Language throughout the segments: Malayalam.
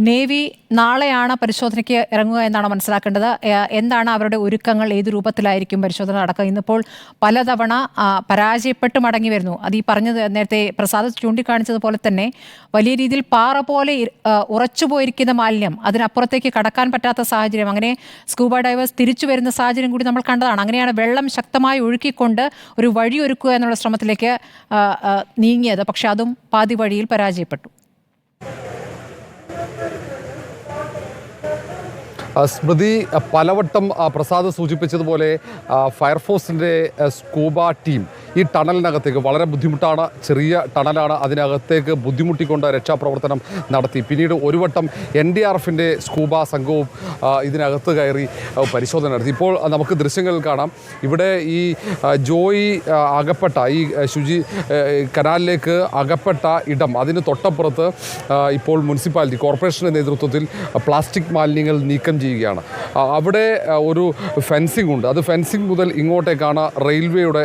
നേവി നാളെയാണ് പരിശോധനയ്ക്ക് ഇറങ്ങുക എന്നാണ് മനസ്സിലാക്കേണ്ടത്. എന്താണ് അവരുടെ ഒരുക്കങ്ങൾ? ഏത് രൂപത്തിലായിരിക്കും പരിശോധന നടക്കുക? ഇന്നിപ്പോൾ പലതവണ പരാജയപ്പെട്ട് മടങ്ങി വരുന്നു. അത് ഈ പറഞ്ഞത് നേരത്തെ പ്രസാദ് ചൂണ്ടിക്കാണിച്ചതുപോലെ തന്നെ വലിയ രീതിയിൽ പാറ പോലെ ഉറച്ചു പോയിരിക്കുന്ന ഉറച്ചുപോയിരിക്കുന്ന മാലിന്യം അതിനപ്പുറത്തേക്ക് കടക്കാൻ പറ്റാത്ത സാഹചര്യം. അങ്ങനെ സ്കൂബ ഡൈവേഴ്സ് തിരിച്ചു വരുന്ന സാഹചര്യം കൂടി നമ്മൾ കണ്ടതാണ്. അങ്ങനെയാണ് വെള്ളം ശക്തമായി ഒഴുക്കിക്കൊണ്ട് ഒരു വഴി ഒരുക്കുക എന്നുള്ള ശ്രമത്തിലേക്ക് നീങ്ങിയത്. പക്ഷെ അതും പാതി വഴിയിൽ പരാജയപ്പെട്ടു. സ്മൃതി പലവട്ടം പ്രസാദ് സൂചിപ്പിച്ചതുപോലെ ഫയർഫോഴ്സിന്റെ സ്കൂബ ടീം ഈ ടണലിനകത്തേക്ക് വളരെ ബുദ്ധിമുട്ടാണ്. ചെറിയ ടണലാണ് അതിനകത്തേക്ക് ബുദ്ധിമുട്ടിക്കൊണ്ട് രക്ഷാപ്രവർത്തനം നടത്തി. പിന്നീട് ഒരു വട്ടം എൻ ഡി ആർ എഫിന്റെ സ്കൂബ സംഘവും ഇതിനകത്ത് കയറി പരിശോധന നടത്തി. ഇപ്പോൾ നമുക്ക് ദൃശ്യങ്ങളിൽ കാണാം. ഇവിടെ ഈ ജോയി അകപ്പെട്ട ഈ ശുചി കനാലിലേക്ക് അകപ്പെട്ട ഇടം അതിന് തൊട്ടപ്പുറത്ത് ഇപ്പോൾ മുനിസിപ്പാലിറ്റി കോർപ്പറേഷന്റെ നേതൃത്വത്തിൽ പ്ലാസ്റ്റിക് മാലിന്യങ്ങൾ നീക്കം ചെയ്യുകയാണ്. അവിടെ ഒരു ഫെൻസിംഗ് ഉണ്ട്. അത് ഫെൻസിംഗ് മുതൽ ഇങ്ങോട്ടേക്കാണ് റെയിൽവേയുടെ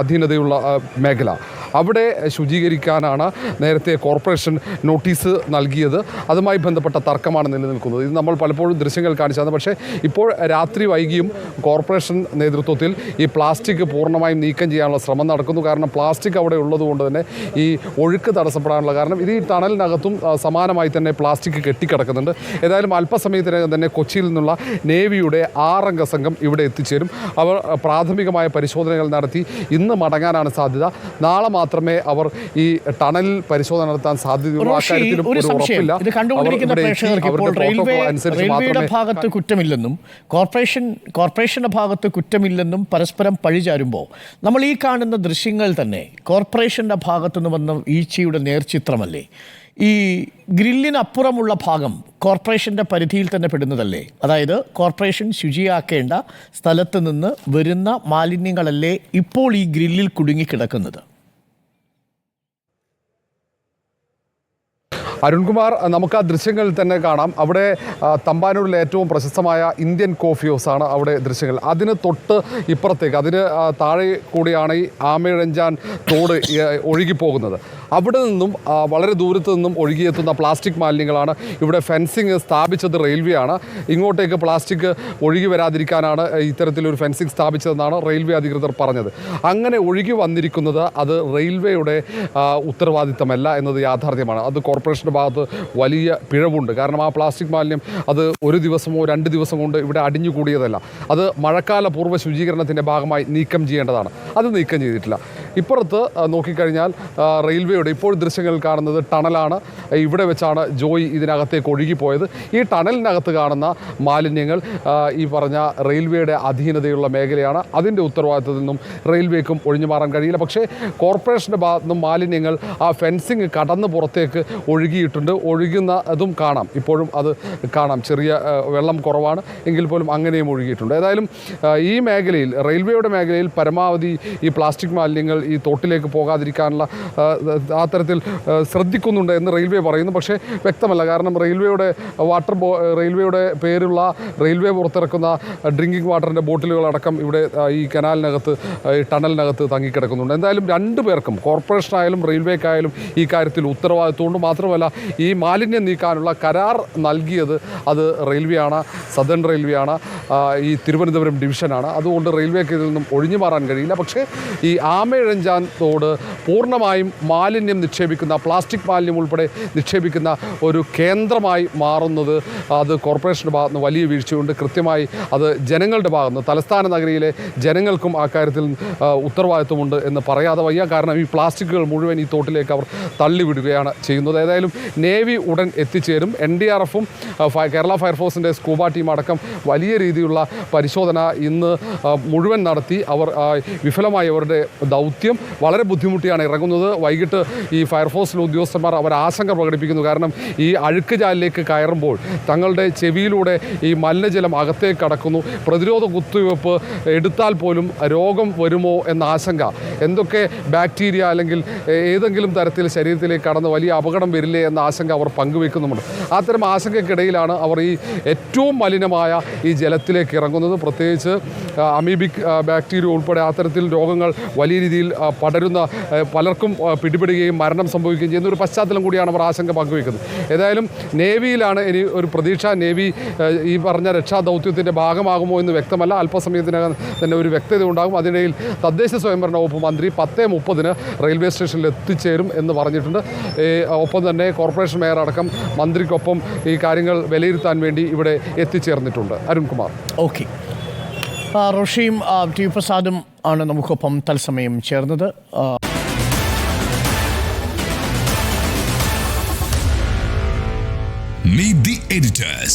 അധീനതയുള്ള മേഖല. അവിടെ ശുചീകരിക്കാനാണ് നേരത്തെ കോർപ്പറേഷൻ നോട്ടീസ് നൽകിയത്. അതുമായി ബന്ധപ്പെട്ട തർക്കമാണ് നിലനിൽക്കുന്നത്. ഇത് നമ്മൾ പലപ്പോഴും ദൃശ്യങ്ങൾ കാണിച്ചതാണ് പക്ഷേ ഇപ്പോൾ രാത്രി വൈകിയും കോർപ്പറേഷൻ നേതൃത്വത്തിൽ ഈ പ്ലാസ്റ്റിക് പൂർണമായും നീക്കം ചെയ്യാനുള്ള ശ്രമം നടക്കുന്നു. കാരണം പ്ലാസ്റ്റിക് അവിടെ ഉള്ളതുകൊണ്ട് തന്നെ ഈ ഒഴുക്ക് തടസ്സപ്പെടാനുള്ള കാരണം ഇത് ഈ ടണലിനകത്തും സമാനമായി തന്നെ പ്ലാസ്റ്റിക് കെട്ടിക്കിടക്കുന്നുണ്ട്. ഏതായാലും അല്പസമയത്തിനകം തന്നെ കൊച്ചിയിൽ നിന്നുള്ള നേവിയുടെ ആറംഗ സംഘം ഇവിടെ എത്തിച്ചേരും. അവർ പ്രാഥമികമായ പരിശോധനകൾ നടത്തി ഇന്ന് മടങ്ങാനാണ് സാധ്യത. നാളെ മാത്രമേ അവർ ഈ ടണൽ പരിശോധന നടത്താൻ സാധ്യതയുള്ളൂ. അക്കാര്യത്തിലും ഒരു ഉറപ്പില്ല. ഇത് കണ്ടുകൊണ്ടിരിക്കുന്ന പ്രേക്ഷകർക്ക് ഇപ്പോൾ റെയിൽവേ റെയിൽവേയുടെ ഭാഗത്ത് കുറ്റമില്ലെന്നും കോർപ്പറേഷൻ കോർപ്പറേഷന്റെ ഭാഗത്ത് കുറ്റമില്ലെന്നും പരസ്പരം പഴിചാരുമ്പോൾ നമ്മൾ ഈ കാണുന്ന ദൃശ്യങ്ങൾ തന്നെ കോർപ്പറേഷന്റെ ഭാഗത്തു നിന്ന് വന്ന ഈച്ചയുടെ നേർചിത്രമല്ലേ? ഈ ഗ്രില്ലിനപ്പുറമുള്ള ഭാഗം കോർപ്പറേഷന്റെ പരിധിയിൽ തന്നെ പെടുന്നതല്ലേ? അതായത് കോർപ്പറേഷൻ ശുചിയാക്കേണ്ട സ്ഥലത്ത് നിന്ന് വരുന്ന മാലിന്യങ്ങളല്ലേ ഇപ്പോൾ ഈ ഗ്രില്ലിൽ കുടുങ്ങിക്കിടക്കുന്നത്? അരുൺകുമാർ നമുക്ക് ആ ദൃശ്യങ്ങളിൽ തന്നെ കാണാം. അവിടെ തമ്പാനൂരിലെ ഏറ്റവും പ്രശസ്തമായ ഇന്ത്യൻ കോഫി ആണ് അവിടെ ദൃശ്യങ്ങൾ. അതിന് തൊട്ട് ഇപ്പുറത്തേക്ക് അതിന് താഴെ കൂടിയാണ് ഈ ആമയിഴഞ്ചാൻ തോട് ഒഴുകിപ്പോകുന്നത്. അവിടെ നിന്നും വളരെ ദൂരത്ത് നിന്നും ഒഴുകിയെത്തുന്ന പ്ലാസ്റ്റിക് മാലിന്യങ്ങളാണ് ഇവിടെ ഫെൻസിങ് സ്ഥാപിച്ചത് റെയിൽവേ ആണ്. ഇങ്ങോട്ടേക്ക് പ്ലാസ്റ്റിക് ഒഴുകി വരാതിരിക്കാനാണ് ഇത്തരത്തിലൊരു ഫെൻസിങ് സ്ഥാപിച്ചതെന്നാണ് റെയിൽവേ അധികൃതർ പറഞ്ഞത്. അങ്ങനെ ഒഴുകി വന്നിരിക്കുന്നത് അത് റെയിൽവേയുടെ ഉത്തരവാദിത്തമല്ല എന്നത് യാഥാർത്ഥ്യമാണ്. അത് കോർപ്പറേഷന്റെ ഭാഗത്ത് വലിയ പിഴവുണ്ട്. കാരണം ആ പ്ലാസ്റ്റിക് മാലിന്യം അത് ഒരു ദിവസമോ രണ്ട് ദിവസം കൊണ്ട് ഇവിടെ അടിഞ്ഞുകൂടിയതല്ല അത് മഴക്കാല പൂർവ ശുചീകരണത്തിന്റെ ഭാഗമായി നീക്കം ചെയ്യേണ്ടതാണ്. അത് നീക്കം ചെയ്തിട്ടില്ല. ഇപ്പുറത്ത് നോക്കിക്കഴിഞ്ഞാൽ റെയിൽവേയുടെ ഇപ്പോൾ ദൃശ്യങ്ങൾ കാണുന്നത് ടണലാണ്. ഇവിടെ വെച്ചാണ് ജോയി ഇതിനകത്തേക്ക് ഒഴുകിപ്പോയത്. ഈ ടണലിനകത്ത് കാണുന്ന മാലിന്യങ്ങൾ ഈ പറഞ്ഞ റെയിൽവേയുടെ അധീനതയുള്ള മേഖലയാണ്. അതിന്റെ ഉത്തരവാദിത്തത്തിൽ നിന്നും റെയിൽവേക്കും ഒഴിഞ്ഞു മാറാൻ കഴിയില്ല. പക്ഷേ കോർപ്പറേഷന്റെ ഭാഗത്തു നിന്നും മാലിന്യങ്ങൾ ആ ഫെൻസിങ് കടന്ന് പുറത്തേക്ക് ഒഴുകിയിട്ടുണ്ട്. ഒഴുകുന്ന അതും കാണാം. ഇപ്പോഴും അത് കാണാം. ചെറിയ വെള്ളം കുറവാണ്. എങ്കിൽ പോലും അങ്ങനെയും ഒഴുകിയിട്ടുണ്ട്. ഏതായാലും ഈ മേഖലയിൽ റെയിൽവേയുടെ മേഖലയിൽ പരമാവധി ഈ പ്ലാസ്റ്റിക് മാലിന്യങ്ങൾ ഈ തോട്ടിലേക്ക് പോകാതിരിക്കാനുള്ള ആ, തരത്തിൽ ശ്രദ്ധിക്കുന്നുണ്ട് എന്ന് റെയിൽവേ പറയുന്നു. പക്ഷേ വ്യക്തമല്ല. കാരണം റെയിൽവേയുടെ വാട്ടർ ബോ റെയിൽവേയുടെ പേരുള്ള റെയിൽവേ പുറത്തിറക്കുന്ന ഡ്രിങ്കിങ് വാട്ടറിന്റെ ബോട്ടിലുകളടക്കം ഇവിടെ ഈ കനാലിനകത്ത് ഈ ടണലിനകത്ത് തങ്ങിക്കിടക്കുന്നുണ്ട്. എന്തായാലും രണ്ടു പേർക്കും കോർപ്പറേഷനായാലും റെയിൽവേക്കായാലും ഈ കാര്യത്തിൽ ഉത്തരവാദിത്വമുണ്ട് മാത്രമല്ല ഈ മാലിന്യം നീക്കാനുള്ള കരാർ നൽകിയത് അത് റെയിൽവേ ആണ് സദേൺ റെയിൽവേ ആണ് ഈ തിരുവനന്തപുരം ഡിവിഷനാണ്. അതുകൊണ്ട് റെയിൽവേക്ക് ഇതിൽ നിന്നും ഒഴിഞ്ഞു മാറാൻ കഴിയില്ല. പക്ഷേ ഈ ആമയിഴഞ്ചാൻ തോട് പൂർണമായും മാലിന്യം നിക്ഷേപിക്കുന്ന പ്ലാസ്റ്റിക് മാലിന്യം ഉൾപ്പെടെ നിക്ഷേപിക്കുന്ന ഒരു കേന്ദ്രമായി മാറുന്നത് അത് കോർപ്പറേഷന്റെ ഭാഗത്ത് നിന്ന് വലിയ വീഴ്ചയുണ്ട്. കൃത്യമായി അത് ജനങ്ങളുടെ ഭാഗത്ത് നിന്ന് തലസ്ഥാന നഗരിയിലെ ജനങ്ങൾക്കും ആ കാര്യത്തിൽ ഉത്തരവാദിത്വമുണ്ട് എന്ന് പറയാതെ വയ്യ. കാരണം ഈ പ്ലാസ്റ്റിക്കുകൾ മുഴുവൻ ഈ തോട്ടിലേക്ക് അവർ തള്ളിവിടുകയാണ് ചെയ്യുന്നത്. ഏതായാലും നേവി ഉടൻ എത്തിച്ചേരും. എൻ ഡി ആർ എഫും കേരള ഫയർഫോഴ്സിന്റെ സ്കൂബ ടീം അടക്കം വലിയ രീതിയിലുള്ള പരിശോധന ഇന്ന് മുഴുവൻ നടത്തി. അവർ വിഫലമായവരുടെ ദൗത്യം ദൗത്യം വളരെ ബുദ്ധിമുട്ടിയാണ് ഇറങ്ങുന്നത്. വൈകിട്ട് ഈ ഫയർഫോഴ്സിലെ ഉദ്യോഗസ്ഥന്മാർ അവർ ആശങ്ക പ്രകടിപ്പിക്കുന്നു. കാരണം ഈ അഴുക്ക് ജാലിലേക്ക് കയറുമ്പോൾ തങ്ങളുടെ ചെവിയിലൂടെ ഈ മലിനജലം അകത്തേക്ക് കടക്കുന്നു. പ്രതിരോധ കുത്തിവയ്പ്പ് എടുത്താൽ പോലും രോഗം വരുമോ എന്ന ആശങ്ക. എന്തൊക്കെ ബാക്ടീരിയ അല്ലെങ്കിൽ ഏതെങ്കിലും തരത്തിൽ ശരീരത്തിലേക്ക് കടന്ന് വലിയ അപകടം വരില്ലേ എന്ന ആശങ്ക അവർ പങ്കുവെക്കുന്നുമുണ്ട് അത്തരം ആശങ്കയ്ക്കിടയിലാണ് അവർ ഈ ഏറ്റവും മലിനമായ ഈ ജലത്തിലേക്ക് ഇറങ്ങുന്നത്. പ്രത്യേകിച്ച് അമീബിക് ബാക്ടീരിയ ഉൾപ്പെടെ അത്തരത്തിൽ രോഗങ്ങൾ വലിയ രീതിയിൽ പടരുന്ന പലർക്കും പിടിപെടുകയും മരണം സംഭവിക്കുകയും ചെയ്യുന്ന ഒരു പശ്ചാത്തലം കൂടിയാണ് അവർ ആശങ്ക പങ്കുവയ്ക്കുന്നത്. ഏതായാലും നേവിയിലാണ് ഇനി ഒരു പ്രതീക്ഷ. നേവി ഈ പറഞ്ഞ രക്ഷാദൗത്യത്തിന്റെ ഭാഗമാകുമോ എന്ന് വ്യക്തമല്ല. അല്പസമയത്തിനകം തന്നെ ഒരു വ്യക്തത ഉണ്ടാകും. അതിനിടയിൽ തദ്ദേശ സ്വയംഭരണ വകുപ്പ് മന്ത്രി പത്തേ മുപ്പതിന് റെയിൽവേ സ്റ്റേഷനിൽ എത്തിച്ചേരും എന്ന് പറഞ്ഞിട്ടുണ്ട്. ഒപ്പം തന്നെ കോർപ്പറേഷൻ മേയർ അടക്കം മന്ത്രിക്കൊപ്പം ഈ കാര്യങ്ങൾ വിലയിരുത്താൻ വേണ്ടി ഇവിടെ എത്തിച്ചേർന്നിട്ടുണ്ട്. അരുൺകുമാർ. ഓക്കെ. റോഷിയും ടി പ്രസാദും ആണ് നമുക്കൊപ്പം തത്സമയം ചേർന്നത് Meet the editors.